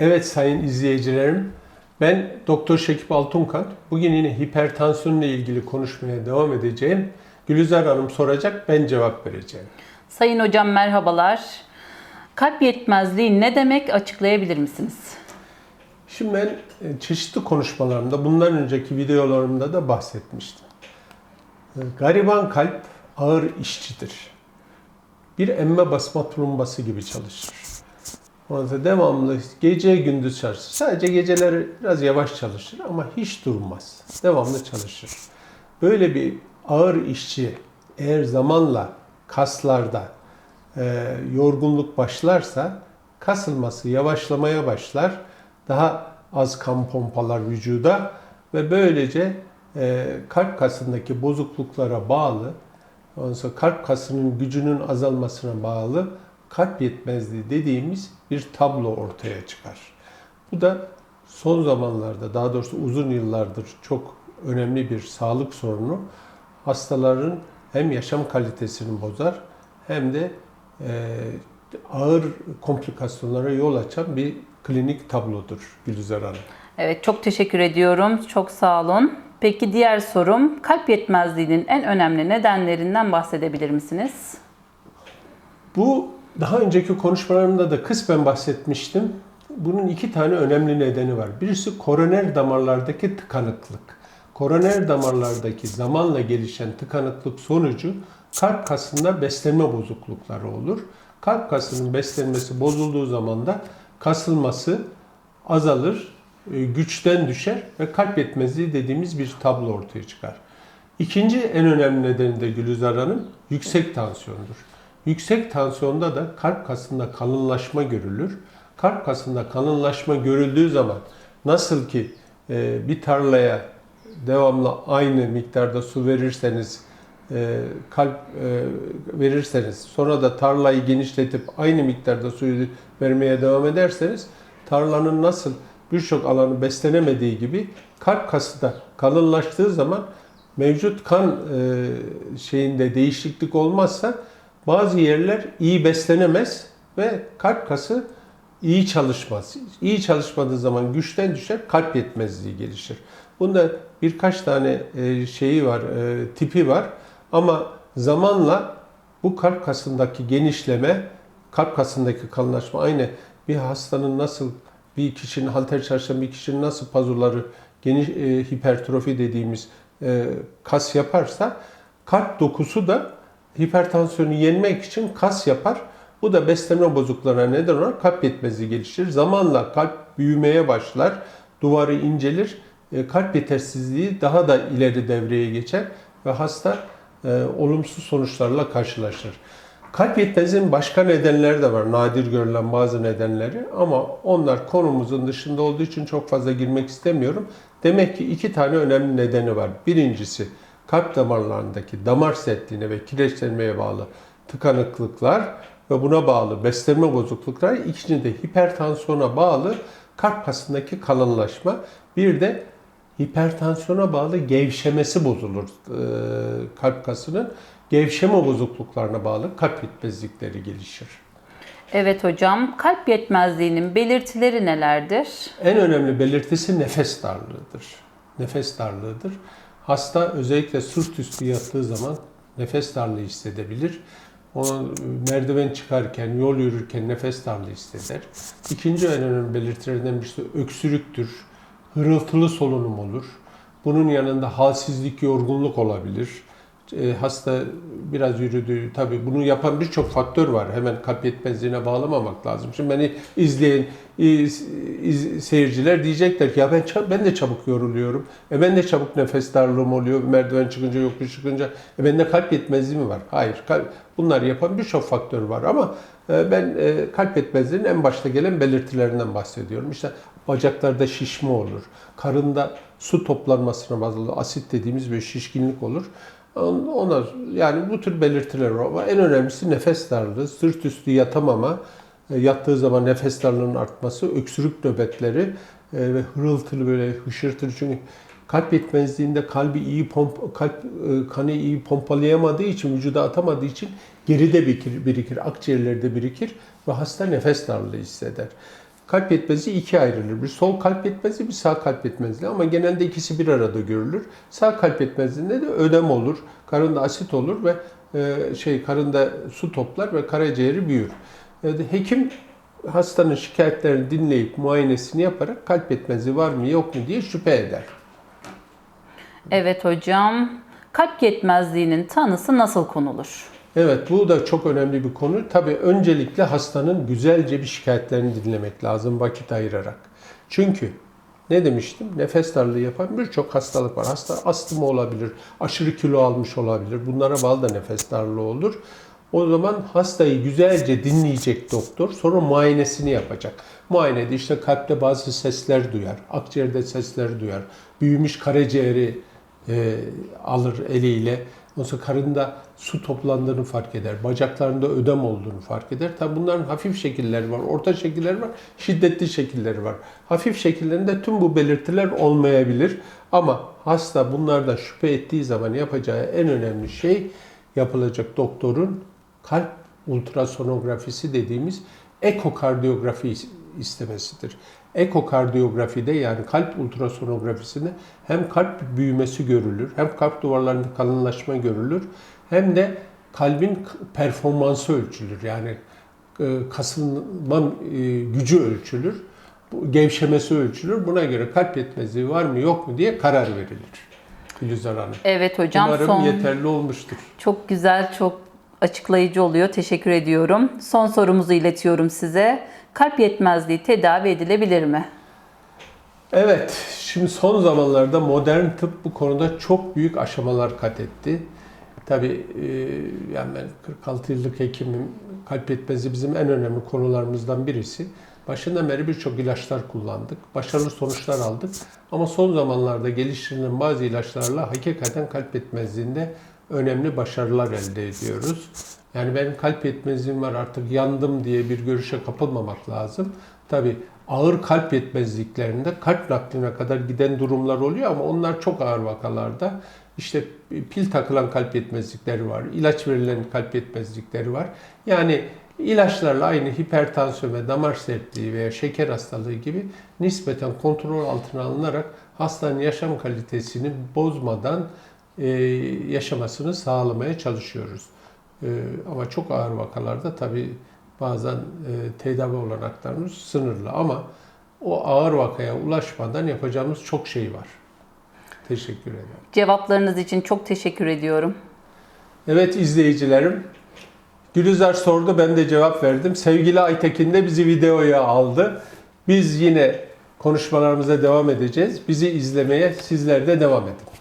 Evet sayın izleyicilerim, ben Doktor Şekip Altunkan. Bugün yine hipertansiyonla ilgili konuşmaya devam edeceğim. Gülizar Hanım soracak, ben cevap vereceğim. Sayın hocam merhabalar. Kalp yetmezliği ne demek açıklayabilir misiniz? Şimdi ben e, çeşitli konuşmalarımda, bundan önceki videolarımda da bahsetmiştim. E, Gariban kalp ağır işçidir. Bir emme basma tulumbası gibi çalışır. Ondan devamlı gece gündüz çalışır. Sadece geceleri biraz yavaş çalışır ama hiç durmaz. Devamlı çalışır. Böyle bir ağır işçi eğer zamanla kaslarda e, yorgunluk başlarsa kasılması yavaşlamaya başlar. Daha az kan pompalar vücuda ve böylece e, kalp kasındaki bozukluklara bağlı, ondan kalp kasının gücünün azalmasına bağlı kalp yetmezliği dediğimiz bir tablo ortaya çıkar. Bu da son zamanlarda, daha doğrusu uzun yıllardır çok önemli bir sağlık sorunu. Hastaların hem yaşam kalitesini bozar hem de e, ağır komplikasyonlara yol açan bir klinik tablodur Gülizar Hanım. Evet çok teşekkür ediyorum. Çok sağ olun. Peki diğer sorum kalp yetmezliğinin en önemli nedenlerinden bahsedebilir misiniz? Bu daha önceki konuşmalarımda da kısmen bahsetmiştim. Bunun iki tane önemli nedeni var. Birisi koroner damarlardaki tıkanıklık. Koroner damarlardaki zamanla gelişen tıkanıklık sonucu kalp kasında beslenme bozuklukları olur. Kalp kasının beslenmesi bozulduğu zaman da kasılması azalır, e, güçten düşer ve kalp yetmezliği dediğimiz bir tablo ortaya çıkar. İkinci en önemli nedeni de Gülizar Hanım yüksek tansiyondur. Yüksek tansiyonda da kalp kasında kalınlaşma görülür. Kalp kasında kalınlaşma görüldüğü zaman nasıl ki e, bir tarlaya devamlı aynı miktarda su verirseniz, e, kalp e, verirseniz, sonra da tarlayı genişletip aynı miktarda suyu vermeye devam ederseniz, tarlanın nasıl birçok alanı beslenemediği gibi kalp kası da kalınlaştığı zaman mevcut kan e, şeyinde değişiklik olmazsa bazı yerler iyi beslenemez ve kalp kası iyi çalışmaz. İyi çalışmadığı zaman güçten düşer, kalp yetmezliği gelişir. Bunda birkaç tane e, şeyi var, e, tipi var ama zamanla bu kalp kasındaki genişleme, kalp kasındaki kalınlaşma aynı bir hastanın nasıl bir kişinin halter çalışan bir kişinin nasıl pazuları geniş e, hipertrofi dediğimiz kas yaparsa kalp dokusu da hipertansiyonu yenmek için kas yapar. Bu da beslenme bozukluklarına neden olur. Kalp yetmezliği gelişir. Zamanla kalp büyümeye başlar. Duvarı incelir. E, kalp yetersizliği daha da ileri devreye geçer ve hasta e, olumsuz sonuçlarla karşılaşır. Kalp yetmezliğinin başka nedenleri de var. Nadir görülen bazı nedenleri ama onlar konumuzun dışında olduğu için çok fazla girmek istemiyorum. Demek ki iki tane önemli nedeni var. Birincisi kalp damarlarındaki damar sertliğine ve kireçlenmeye bağlı tıkanıklıklar ve buna bağlı beslenme bozukluklar. İkinci de hipertansiyona bağlı kalp kasındaki kalınlaşma. Bir de hipertansiyona bağlı gevşemesi bozulur e, kalp kasının. Gevşeme bozukluklarına bağlı kalp yetmezlikleri gelişir. Evet hocam, kalp yetmezliğinin belirtileri nelerdir? En önemli belirtisi nefes darlığıdır. Nefes darlığıdır. Hasta özellikle sırt üstü yattığı zaman nefes darlığı hissedebilir. O merdiven çıkarken, yol yürürken nefes darlığı hisseder. İkinci en önemli belirtilerinden birisi öksürüktür. Hırıltılı solunum olur. Bunun yanında halsizlik, yorgunluk olabilir. E, hasta biraz yürüdü. Tabii bunu yapan birçok faktör var. Hemen kalp yetmezliğine bağlamamak lazım. Şimdi beni izleyen iz, iz, seyirciler diyecekler ki ya ben ben de çabuk yoruluyorum. E ben de çabuk nefes darlığım oluyor. Merdiven çıkınca yokuş çıkınca. E bende kalp yetmezliği mi var? Hayır. Kalp, bunlar yapan birçok faktör var ama e, ben e, kalp yetmezliğinin en başta gelen belirtilerinden bahsediyorum. İşte bacaklarda şişme olur. Karında su toplanmasına bağlı asit dediğimiz bir şişkinlik olur. Ona yani bu tür belirtiler var en önemlisi nefes darlığı, sırt üstü yatamama, e, yattığı zaman nefes darlığının artması, öksürük nöbetleri e, ve hırıltılı böyle hışırtılı çünkü kalp yetmezliğinde kalbi iyi pomp kalp e, kanı iyi pompalayamadığı için vücuda atamadığı için geride birikir, birikir akciğerlerde birikir ve hasta nefes darlığı hisseder. Kalp yetmezliği ikiye ayrılır. Bir sol kalp yetmezliği, bir sağ kalp yetmezliği ama genelde ikisi bir arada görülür. Sağ kalp yetmezliğinde de ödem olur, karında asit olur ve e, şey karında su toplar ve karaciğeri büyür. E, hekim hastanın şikayetlerini dinleyip muayenesini yaparak kalp yetmezliği var mı yok mu diye şüphe eder. Evet hocam. Kalp yetmezliğinin tanısı nasıl konulur? Evet bu da çok önemli bir konu. Tabii öncelikle hastanın güzelce bir şikayetlerini dinlemek lazım vakit ayırarak. Çünkü ne demiştim? Nefes darlığı yapan birçok hastalık var. Hasta astımı olabilir, aşırı kilo almış olabilir. Bunlara bağlı da nefes darlığı olur. O zaman hastayı güzelce dinleyecek doktor. Sonra muayenesini yapacak. Muayenede işte kalpte bazı sesler duyar, akciğerde sesler duyar. Büyümüş karaciğeri e, alır eliyle. Sonra karında su toplandığını fark eder. Bacaklarında ödem olduğunu fark eder. Tabi bunların hafif şekilleri var, orta şekilleri var, şiddetli şekilleri var. Hafif şekillerinde tüm bu belirtiler olmayabilir. Ama hasta bunlarda şüphe ettiği zaman yapacağı en önemli şey yapılacak doktorun kalp ultrasonografisi dediğimiz ekokardiyografi istemesidir. Ekokardiyografide yani kalp ultrasonografisinde hem kalp büyümesi görülür, hem kalp duvarlarında kalınlaşma görülür, hem de kalbin performansı ölçülür. Yani e, kasılma e, gücü ölçülür, gevşemesi ölçülür. Buna göre kalp yetmezliği var mı yok mu diye karar verilir. Gülizar Hanım. Evet hocam Umarım son yeterli olmuştur. çok güzel, çok açıklayıcı oluyor. Teşekkür ediyorum. Son sorumuzu iletiyorum size. Kalp yetmezliği tedavi edilebilir mi? Evet, şimdi son zamanlarda modern tıp bu konuda çok büyük aşamalar kat etti. Tabii e, yani ben 46 yıllık hekimim. Kalp yetmezliği bizim en önemli konularımızdan birisi. Başından beri birçok ilaçlar kullandık. Başarılı sonuçlar aldık. Ama son zamanlarda geliştirilen bazı ilaçlarla hakikaten kalp yetmezliğinde önemli başarılar elde ediyoruz. Yani benim kalp yetmezliğim var artık yandım diye bir görüşe kapılmamak lazım. Tabii ağır kalp yetmezliklerinde kalp nakline kadar giden durumlar oluyor ama onlar çok ağır vakalarda. İşte pil takılan kalp yetmezlikleri var, ilaç verilen kalp yetmezlikleri var. Yani ilaçlarla aynı hipertansiyon ve damar sertliği veya şeker hastalığı gibi nispeten kontrol altına alınarak hastanın yaşam kalitesini bozmadan yaşamasını sağlamaya çalışıyoruz. E, ama çok ağır vakalarda tabii bazen e, tedavi olanaklarımız sınırlı ama o ağır vakaya ulaşmadan yapacağımız çok şey var. Teşekkür ederim. Cevaplarınız için çok teşekkür ediyorum. Evet izleyicilerim, Gülizar sordu ben de cevap verdim. Sevgili Aytekin de bizi videoya aldı. Biz yine konuşmalarımıza devam edeceğiz. Bizi izlemeye sizler de devam edin.